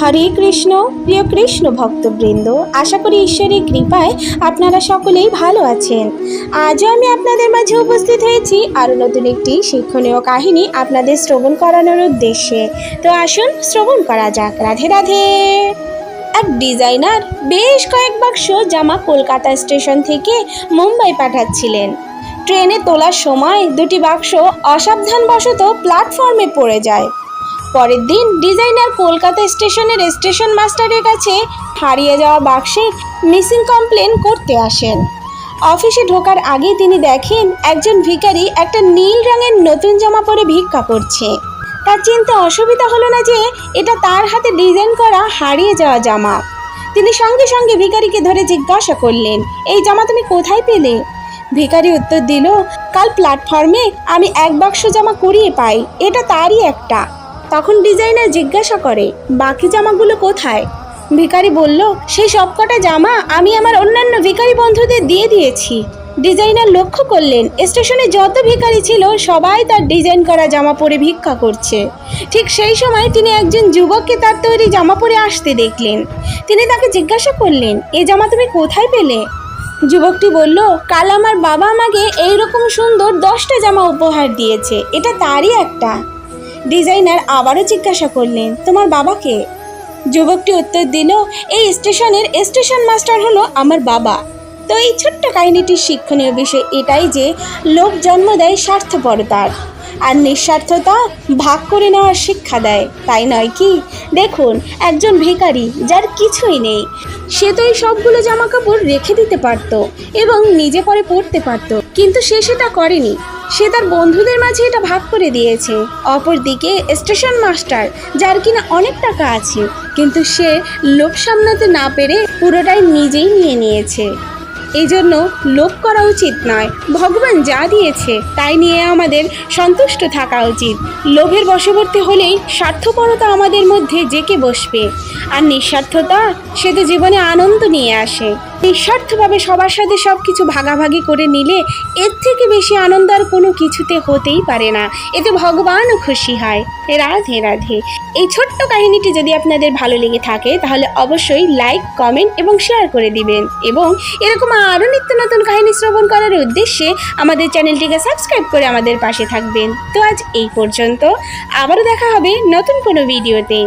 হরে কৃষ্ণ, প্রিয় কৃষ্ণ ভক্তবৃন্দ, আশা করি ঈশ্বরের কৃপায় আপনারা সকলেই ভালো আছেন। আজও আমি আপনাদের মাঝে উপস্থিত হয়েছি আরও নতুন একটি শিক্ষণীয় কাহিনী আপনাদের শ্রবণ করানোর উদ্দেশ্যে। তো আসুন শ্রবণ করা যাক। রাধে রাধে। এক ডিজাইনার বেশ কয়েক বাক্স জামা কলকাতা স্টেশন থেকে মুম্বাই পাঠাচ্ছিলেন। ট্রেনে তোলার সময় দুটি বাক্স অসাবধানবশত প্ল্যাটফর্মে পড়ে যায়। পরের দিন ডিজাইনার কলকাতা স্টেশনের স্টেশন মাস্টারের কাছে হারিয়ে যাওয়া বাক্সের মিসিং কমপ্লেন করতে আসেন। অফিসে ঢোকার আগেই তিনি দেখেন একজন ভিখারি একটা নীল রঙের নতুন জামা পরে ভিক্ষা করছে। তার চিন্তা অসুবিধা হলো না যে এটা তার হাতে ডিজাইন করা হারিয়ে যাওয়া জামা। তিনি সঙ্গে সঙ্গে ভিখারিকে ধরে জিজ্ঞাসা করলেন, এই জামা তুমি কোথায় পেলে? ভিখারি উত্তর দিল, কাল প্ল্যাটফর্মে আমি এক বাক্স জামা কুড়িয়ে পাই, এটা তারই একটা। তখন ডিজাইনার জিজ্ঞাসা করে, বাকি জামাগুলো কোথায়? ভিখারি বলল, সেই সবকটা জামা আমি আমার অন্যান্য ভিখারি বন্ধুদের দিয়ে দিয়েছি। ডিজাইনার লক্ষ্য করলেন, স্টেশনে যত ভিখারি ছিল, সবাই তার ডিজাইন করা জামা পরে ভিক্ষা করছে। ঠিক সেই সময় তিনি একজন যুবককে তার তৈরি জামা পরে আসতে দেখলেন। তিনি তাকে জিজ্ঞাসা করলেন, এ জামা তুমি কোথায় পেলে? যুবকটি বলল, কাল আমার বাবা আমাকে এইরকম সুন্দর দশটা জামা উপহার দিয়েছে। এটা তারই একটা। ডিজাইনার আবারও জিজ্ঞাসা করলেন, তোমার বাবাকে? যুবকটি উত্তর দিল, এই স্টেশনের স্টেশন মাস্টার হলো আমার বাবা। তো এই ছোট্ট কাহিনীটির শিক্ষণীয় বিষয় এটাই যে, লোক জন্ম দেয় স্বার্থপরতার। আর নিঃস্বার্থতা ভাগ করে নেওয়ার শিক্ষা দেয়, তাই নয় কি? দেখুন, একজন ভিখারি যার কিছুই নেই, সে তো এই সবগুলো জামা কাপড় রেখে দিতে পারতো এবং নিজে পরে পরতে পারতো, কিন্তু সে সেটা করেনি। সে তার বন্ধুদের মাঝে এটা ভাগ করে দিয়েছে। অপরদিকে স্টেশন মাস্টার, যার কিনা অনেক টাকা আছে, কিন্তু সে লোভ সামলাতে না পেরে পুরোটাই নিজেই নিয়ে নিয়েছে। এই জন্য লোভ করা উচিত নয়, ভগবান যা দিয়েছে তাই নিয়ে আমাদের সন্তুষ্ট থাকা উচিত। লোভের বশবর্তী হলেই স্বার্থপরতা আমাদের মধ্যে জেকে বসবে, আর নিঃস্বার্থতা সে তো জীবনে আনন্দ নিয়ে আসে। নিঃস্বার্থভাবে সবার সাথে সব কিছু ভাগাভাগি করে নিলে এর থেকে বেশি আনন্দ আর কোনো কিছুতে হতেই পারে না। এতে ভগবানও খুশি হয়। রাধে রাধে। এই ছোট্ট কাহিনীটি যদি আপনাদের ভালো লেগে থাকে, তাহলে অবশ্যই লাইক, কমেন্ট এবং শেয়ার করে দিবেন এবং এরকম আরও নিত্য নতুন কাহিনী শ্রবণ করার উদ্দেশ্যে আমাদের চ্যানেলটিকে সাবস্ক্রাইব করে আমাদের পাশে থাকবেন। তো আজ এই পর্যন্ত। আবারও দেখা হবে নতুন কোনো ভিডিওতে।